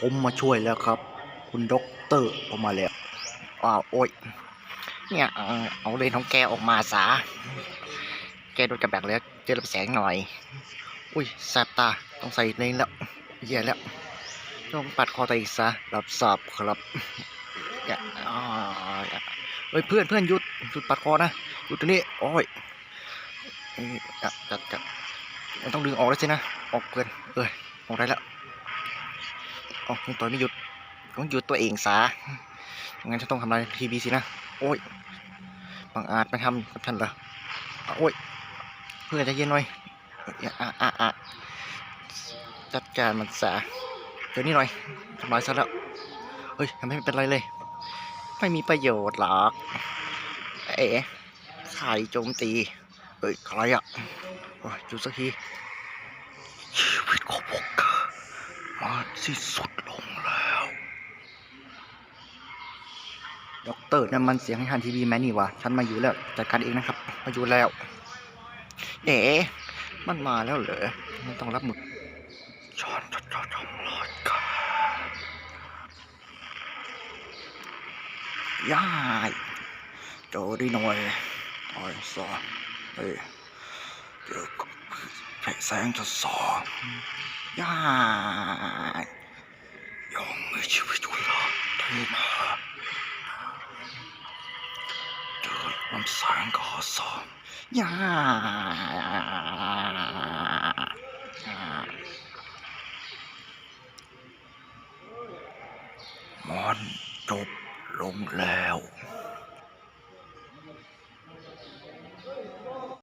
ผมมาช่วยแล้วครับ คุณด็อกเตอร์ผมมาแล้วอ้าวโอ้ยเนี่ยเอาเลนของแกออกมาซะแกโดนกระแบกแล้วเจอรับแสงหน่อย อุ้ยแสบตาต้องใส่เลนแล้วแย่แล้ว ต้องปัดคอตัวอีกซะรับทราบครับอย่าอ่าอย่าเฮ้ยเพื่อนเพื่อนหยุดหยุดปัดคอนะหยุดตรงนี้โอ้ยจัดจัดจัดต้องดึงออกแล้วสินะ ออกเกินเอ้ยออกได้แล้วออกยังต่อยไม่หยุดต้องหยุดตัวเองซะงั้นฉันต้องทำลายทีบีสินะโอ้ยบังอาจไม่ทำกับฉันเหรอโอ้ยเพื่อนใจะเย็นหน่อยอ่าอะอะอะจัดการมันซะเดี๋ยวนี้หน่อยทำลายซะแล้วเฮ้ยทำให้ไม่เป็นไรเลยไม่มีประโยชน์หรอกเอ๋ใครโจมตีเฮ้ยใครอะโอ้ยหยุดสักที ชีวิตของพวกเธอมาสิ้นสุดลงแล้วด็อกเตอร์นั่นมันเสียงให้ฮันทีวีแมนนี่วะฉันมาอยู่แล้ว จัดการเองนะครับ มาอยู่แล้วเอ๋มันมาแล้วเหรอมันต้องรับมือฉันจะจะทำลายกันย่ายโจดีหน่อยตายซะเฮ้ยเจอกับ แสงจะสองย่ายยังมีชีวิตอยู่แล้วที่มาเจอลำแสงก็สองย่ามันจบลงแล้ว